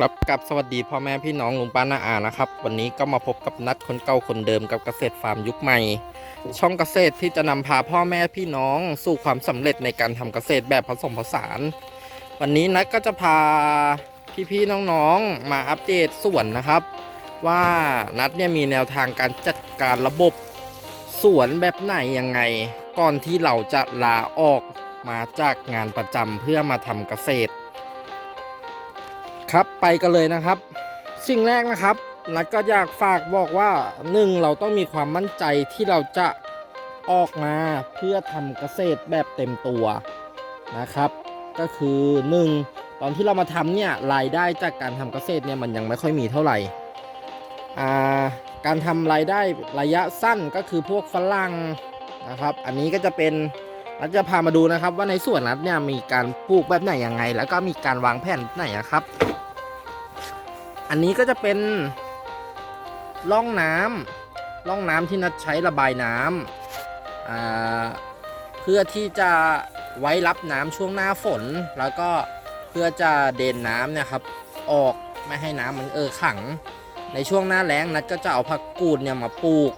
ครับกับสวัสดีพ่อแม่พี่น้องลุงป้าน้าอานะครับ วันนี้ก็มาพบกับนัดคนเก่าคนเดิมกับเกษตรฟาร์มยุคใหม่ ช่องเกษตรที่จะนำพาพ่อแม่พี่น้องสู่ความสำเร็จในการทำเกษตรแบบผสมผสาน วันนี้นัดก็จะพาพี่ๆน้องๆมาอัปเดตสวนนะครับ ว่านัดเนี่ยมีแนวทางการจัดการระบบสวนแบบไหนยังไง ก่อนที่เราจะลาออกมาจากงานประจำเพื่อมาทำเกษตร ครับไปกันเลยนะครับ สิ่งแรกนะครับนัดก็อยากฝากบอกว่าหนึ่งเราต้องมีความมั่นใจที่เราจะออกมาเพื่อทำเกษตรแบบเต็มตัวนะครับ ก็คือหนึ่งตอนที่เรามาทำเนี่ยรายได้จากการทำเกษตรเนี่ยมันยังไม่ค่อยมีเท่าไหร่าการทำรายได้ระยะสั้นก็คือพวกฝรั่งนะครับ อันนี้ก็จะเป็นนัดจะพามาดูนะครับว่าในส่วนนัดเนี่ยมีการปลูกแบบไหนยังไง แล้วก็มีการวางแผนไหนนะครับ อันนี้ก็จะเป็นร่องน้ำร่องน้ำที่นัดใช้ระบายน้ำอ่าเพื่อที่จะไว้รับน้ำช่วงหน้าฝน แล้วก็เพื่อจะเดนน้ำเนี่ยครับออกไม่ให้น้ำมันเออขัง ในช่วงหน้าแล้งนัดก็จะเอาผักกูดเนี่ยมาปลูก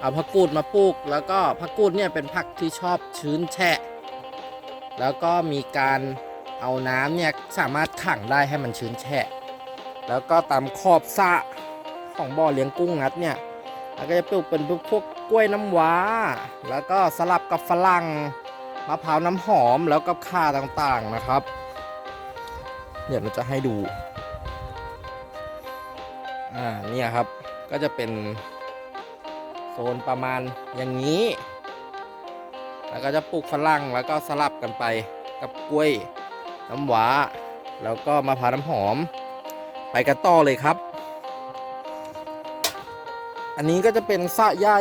เอาผักกูดมาปลูก แล้วก็ผักกูดเนี่ยเป็นผักที่ชอบชื้นแฉะ แล้วก็มีการเอาน้ำเนี่ยสามารถขังได้ให้มันชื้นแฉะ แล้วก็ตามขอบสระของบ่อเลี้ยงกุ้งนัดเนี่ยแล้วก็จะปลูกเป็นพวกกล้วยน้ำว้า แล้วก็สลับกับฝรั่งมะพร้าวน้ำหอมแล้วก็ข่าต่างๆนะครับ เดี๋ยวเราจะให้ดู อ่าเนี่ยครับก็จะเป็นโซนประมาณอย่างนี้ แล้วก็จะปลูกฝรั่งแล้วก็สลับกันไปกับกล้วยน้ำว้า แล้วก็มะพร้าวน้ำหอม ไปกันต่อเลยครับ อันนี้ก็จะเป็นสะใหญ่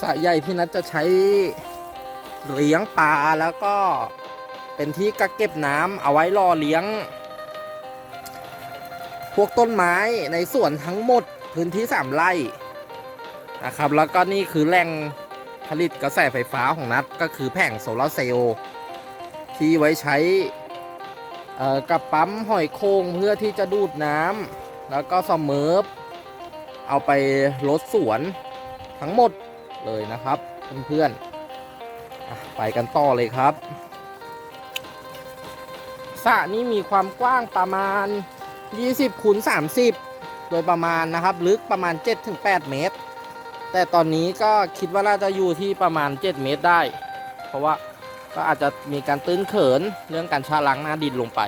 สะใหญ่ที่นัดจะใช้เลี้ยงปลาแล้วก็เป็นที่กักเก็บน้ำเอาไว้รอเลี้ยง พวกต้นไม้ในสวนทั้งหมดพื้นที่สามไร่นะครับ แล้วก็นี่คือแหล่งผลิตกระแสไฟฟ้าของนัดก็คือแผงโซลาร์เซลล์ที่ไว้ใช้ กับปั๊มหอยโคงเพื่อที่จะดูดน้ำแล้วก็สมเมิร์ฟเอาไปลดสวนทั้งหมดเลยนะครับเพื่อนๆไปกันต่อเลยครับสระนี้มีความกว้างประมาณ 20คูณ30 โดยประมาณนะครับ ลึกประมาณ 7-8 เมตร แต่ตอนนี้ก็คิดว่าน่าจะอยู่ที่ประมาณ 7 เมตรได้ เพราะว่า ก็อาจจะมีการตื้นเขินเรื่องการชาล้างหน้าดินลงไป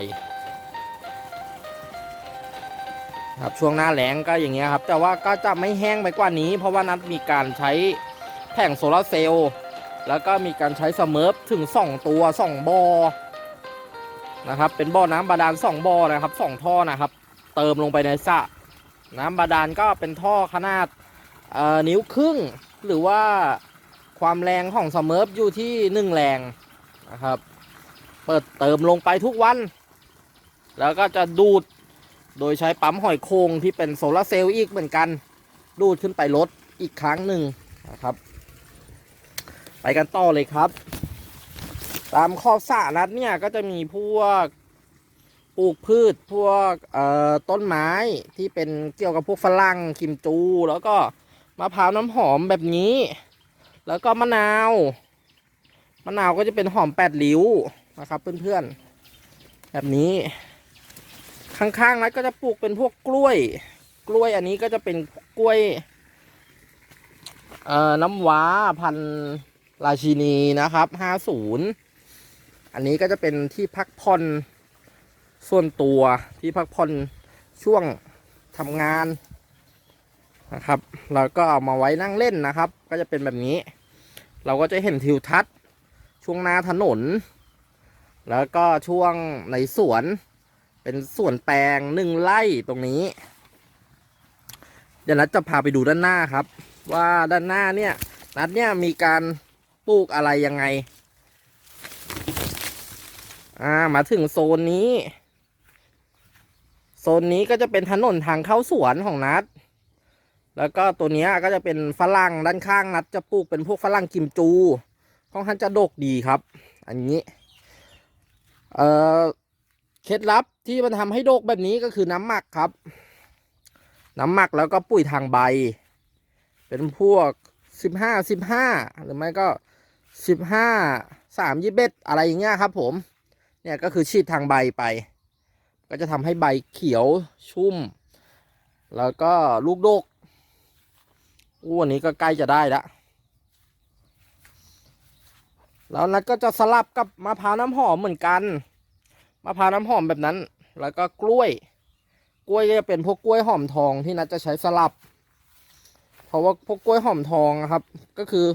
ครับช่วงหน้าแล้งก็อย่างเงี้ยครับ แต่ว่าก็จะไม่แห้งไปกว่านี้ เพราะว่านัดมีการใช้แผงโซลาร์เซลล์แล้วก็มีการใช้สเมิร์ฟถึง 2 ตัว 2บ่อนะครับ เป็นบ่อน้ำบาดาล2บ่อนะครับ 2 ท่อนะครับ เติมลงไปในสระน้ำบาดาลก็เป็นท่อขนาดอ่อนิ้วครึ่ง หรือว่าความแรงของสเมิร์ฟอยู่ที่ 1 แรง นะครับ เปิดเติมลงไปทุกวัน แล้วก็จะดูดโดยใช้ปั๊มหอยโคงที่เป็นโซลาร์เซลล์อีกเหมือนกัน ดูดขึ้นไปลดอีกครั้งหนึ่งนะครับ ไปกันต่อเลยครับ ตามขอบสระนัดเนี่ยก็จะมีพวกปลูกพืชพวกต้นไม้ที่เป็นเกี่ยวกับพวกฝรั่งกิมจู แล้วก็มะพร้าวน้ำหอมแบบนี้ แล้วก็มะนาว มะนาวก็จะเป็นหอมแปดริ้วนะครับ เพื่อนๆ แบบนี้ ข้างๆนั้นก็จะปลูกเป็นพวกกล้วย กล้วยอันนี้ก็จะเป็นกล้วยเอ่อน้ำว้าพันราชินีนะครับห้าศูนย์อันนี้ก็จะเป็นที่พักผ่อนส่วนตัวที่พักผ่อนช่วงทำงานนะครับแล้วก็เอามาไว้นั่งเล่นนะครับ ก็จะเป็นแบบนี้ เราก็จะเห็นทิวทัศน์ ช่วงหน้าถนน แล้วก็ช่วงในสวน เป็นสวนแปลงหนึ่งไร่ตรงนี้ เดี๋ยวนัดจะพาไปดูด้านหน้าครับ ว่าด้านหน้าเนี่ยนัดเนี่ยมีการปลูกอะไรยังไง อ่ามาถึงโซนนี้ โซนนี้ก็จะเป็นถนนทางเข้าสวนของนัดแล้วก็ตัวนี้ก็จะเป็นฝรั่งด้านข้างนัดจะปลูกเป็นพวกฝรั่งกิมจู ค่อนข้างจะดกดีครับ อันนี้ เอ่อ เคล็ดลับที่มันทำให้โดกแบบนี้ก็คือน้ำหมักครับ น้ำหมักแล้วก็ปุ๋ยทางใบ เป็นพวกสิบห้าสิบห้าหรือไม่ก็สิบห้าสามยี่เบ็ดอะไรอย่างเงี้ยครับ ผม เนี่ยก็คือฉีดทางใบไป ก็จะทำให้ใบเขียวชุ่ม แล้วก็ลูกโดกอู้วันนี้ก็ใกล้จะได้ละ แล้วนัดก็จะสลับกับมะพร้าวน้ำหอมเหมือนกันมะพร้าวน้ำหอมแบบนั้น แล้วก็กล้วย กล้วยก็จะเป็นพวกกล้วยหอมทองที่นัดจะใช้สลับ เพราะว่าพวกกล้วยหอมทองครับ ก็คือ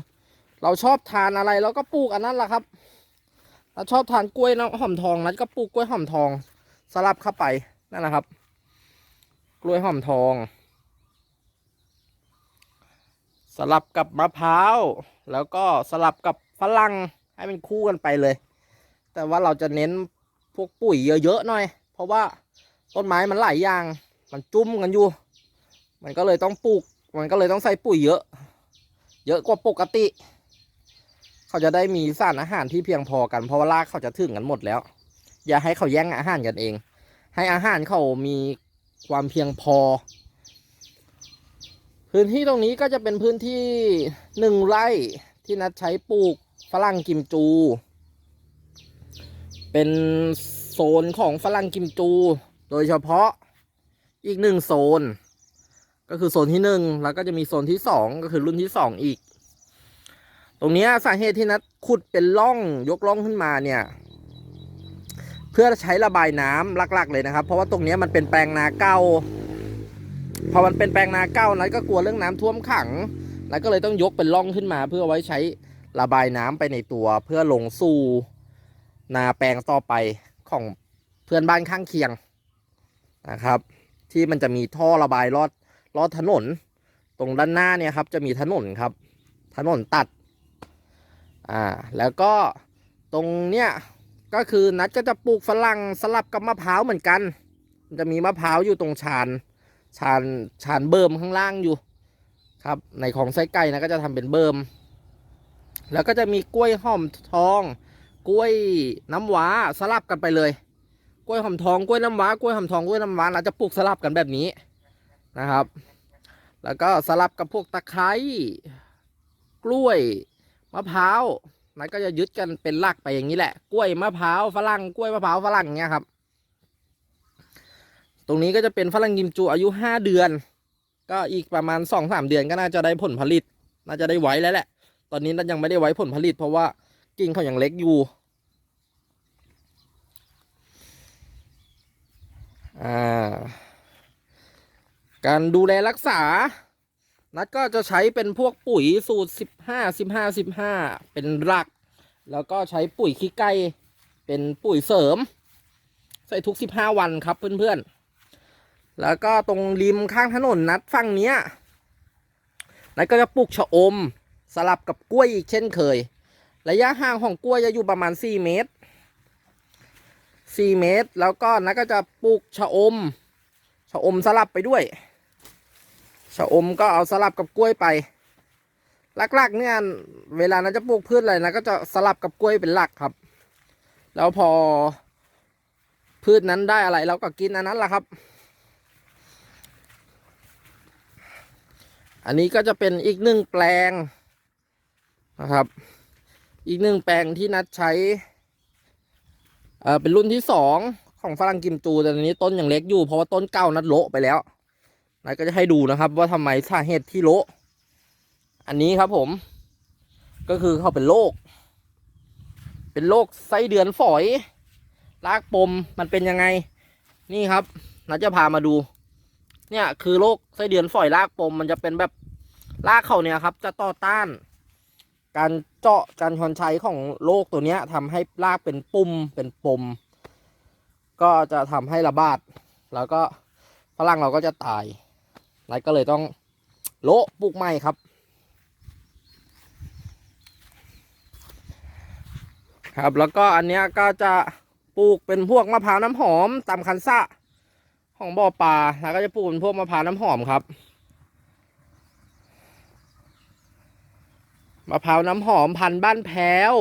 เราชอบทานอะไรเราก็ปลูกอันนั้นแหละครับ เราชอบทานกล้วยน้ำหอมทองนัดก็ปลูกกล้วยหอมทอง สลับเข้าไปนั่นแหละครับ กล้วยหอมทองสลับกับมะพร้าว แล้วก็สลับกับฝรั่ง ให้เป็นคู่กันไปเลย แต่ว่าเราจะเน้นพวกปุ๋ยเยอะๆหน่อย เพราะว่าต้นไม้มันหลายอย่าง มันจุ่มกันอยู่ มันก็เลยต้องปลูก มันก็เลยต้องใส่ปุ๋ยเยอะ เยอะกว่าปกติ เขาจะได้มีสารอาหารที่เพียงพอกัน เพราะว่ารากเขาจะถึงกันหมดแล้ว อย่าให้เขาแย่งอาหารกันเอง ให้อาหารเขามีความเพียงพอ พื้นที่ตรงนี้ก็จะเป็นพื้นที่หนึ่งไร่ที่นัดใช้ปลูก ฝรั่งกิมจู เป็นโซนของฝรั่งกิมจู โดยเฉพาะอีกหนึ่งโซน ก็คือโซนที่หนึ่งแล้วก็จะมีโซนที่สองก็คือรุ่นที่สองอีก ตรงนี้สาเหตุที่นัดขุดเป็นร่องยกร่องขึ้นมาเนี่ย เพื่อใช้ระบายน้ำหลัก ๆ เลยนะครับ เพราะว่าตรงนี้มันเป็นแปลงนาเก่าพอมันเป็นแปลงนาเก่านัดก็กลัวเรื่องน้ำท่วมขังแล้วก็เลยต้องยกเป็นร่องขึ้นมา เพื่อไว้ใช้ ระบายน้ำไปในตัวเพื่อลงสู่นาแปลงต่อไปของเพื่อนบ้านข้างเคียงนะครับ ที่มันจะมีท่อระบายลอดลอดถนน ตรงด้านหน้าเนี่ยครับจะมีถนนครับ ถนนตัดอ่าแล้วก็ตรงเนี้ยก็คือนัดก็จะปลูกฝรั่งสลับกับมะพร้าวเหมือนกันมันจะมีมะพร้าวอยู่ตรงชานชานชานเบิ่มข้างล่างอยู่ครับในของไส้ไก่นะก็จะทำเป็นเบิ่ม แล้วก็จะมีกล้วยหอมทอง กล้วยน้ำว้าสลับกันไปเลย กล้วยหอมทองกล้วยน้ำว้ากล้วยหอมทองกล้วยน้ำว้าเราจะปลูกสลับกันแบบนี้นะครับ แล้วก็สลับกับพวกตะไคร้กล้วยมะพร้าวมันก็จะยึดกันเป็นหลักไปอย่างนี้แหละ กล้วยมะพร้าวฝรั่งกล้วยมะพร้าวฝรั่งเงี้ยครับ ตรงนี้ก็จะเป็นฝรั่งกิมจูอายุห้าเดือน ก็อีกประมาณสองสามเดือนก็น่าจะได้ผลผลิต น่าจะได้ไว้แล้วแหละ ตอนนี้นันยังไม่ได้ไว้ผลผลิต เพราะว่ากิ่งเขายังเล็กอยู่ การดูแลรักษา นัดก็จะใช้เป็นพวกปุ๋ยสูตรสิบห้าสิบห้าสิบห้าเป็นหลัก แล้วก็ใช้ปุ๋ยขี้ไก่เป็นปุ๋ยเสริม ใส่ทุกสิบห้าวันครับเพื่อนๆ แล้วก็ตรงริมข้างถนนนัดฝั่งเนี้ยนัดก็จะปลูกชะอม สลับกับกล้วยอีกเช่นเคย ระยะห่างของกล้วยจะอยู่ประมาณสี่เมตรสี่เมตร แล้วก็นัดก็จะปลูกชะอม ชะอมสลับไปด้วย ชะอมก็เอาสลับกับกล้วยไปหลักๆเนี่ยเวลานะจะปลูกพืชอะไรนะก็จะสลับกับกล้วยเป็นหลักครับ แล้วพอพืชนั้นได้อะไรเราก็กินอันนั้นแหละครับ อันนี้ก็จะเป็นอีกหนึ่งแปลง นะครับ อีกหนึ่งแปลงที่นัดใช้เอ่อเป็นรุ่นที่สองของฝรั่งกิมจูแต่อันนี้ต้นยังเล็กอยู่เพราะว่าต้นเก้านัดโละไปแล้วนายก็จะให้ดูนะครับ ว่าทำไมสาเหตุที่โละอันนี้ครับผม ก็คือเขาเป็นโรคเป็นโรคไส้เดือนฝอยรากปมมันเป็นยังไง นี่ครับนัดจะพามาดู เนี่ยคือโรคไส้เดือนฝอยรากปมมันจะเป็นแบบรากเขาเนี่ยครับ จะต่อต้าน การเจาะการชอนชัยของโรคตัวเนี้ยทำให้รากเป็นปุ่มเป็นปม ก็จะทำให้ระบาด แล้วก็ฝรั่งเราก็จะตายนาก็เลยต้องโละปลูกใหม่ครับ ครับแล้วก็อันเนี้ยก็จะปลูกเป็นพวกมะพร้าวน้ำหอมตามคันสะของบ่อปลาแล้วก็จะปลูกเป็นพวกมะพร้าวน้ำหอมครับ มะพร้าวน้ำหอมพันบ้านแพ้ว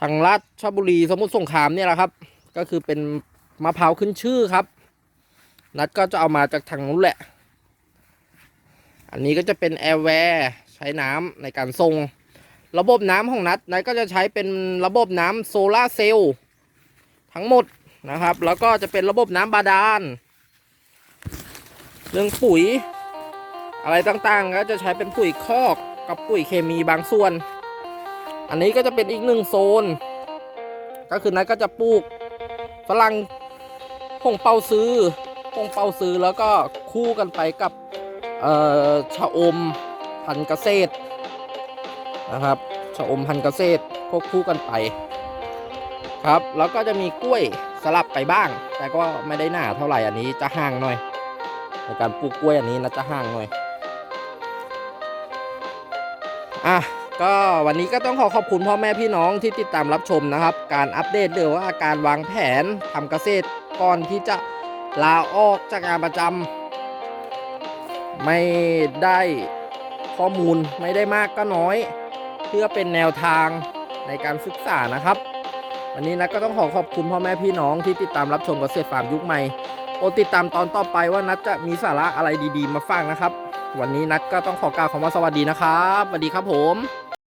ทางราชบุรีสมุทรสงครามเนี่ยแหละครับ ก็คือเป็นมะพร้าวขึ้นชื่อครับ นัดก็จะเอามาจากทางนู้นแหละ อันนี้ก็จะเป็นแอร์แวร์ใช้น้ำในการทรง ระบบน้ำของนัดนัดก็จะใช้เป็นระบบน้ำโซลาเซลล์ทั้งหมดนะครับ แล้วก็จะเป็นระบบน้ำบาดาลเรื่องปุ๋ย อะไรต่างๆ ก็จะใช้เป็นปุ๋ยคอก กับปุ๋ยเคมีบางส่วน อันนี้ก็จะเป็นอีกหนึ่งโซน ก็คือนัดก็จะปลูกฝรั่งพงเปาซื้อพงเปาซื้อแล้วก็คู่กันไปกับเอ่อชะอมพันธุ์เกษตรนะครับชะอมพันธุ์เกษตรควบคู่กันไป ครับแล้วก็จะมีกล้วยสลับไปบ้าง แต่ก็ไม่ได้หนาเท่าไหร่อันนี้จะห่างหน่อยในการปลูกกล้วยอันนี้นะจะห่างหน่อย อะก็วันนี้ก็ต้องขอขอบคุณพ่อแม่พี่น้องที่ติดตามรับชมนะครับ การอัปเดตหรือว่าการวางแผนทำเกษตรก่อนที่จะลาออกจากงานประจำไม่ได้ข้อมูลไม่ได้มากก็น้อย เพื่อเป็นแนวทางในการศึกษานะครับ วันนี้นะก็ต้องขอขอบคุณพ่อแม่พี่น้องที่ติดตามรับชมเกษตรฟาร์มยุคใหม่โปรดติดตามตอนต่อไปว่านัดจะมีสาระอะไรดี ๆ มาฝากนะครับ วันนี้นัดก็ต้องขอกล่าวคำว่าสวัสดีนะครับสวัสดีครับผม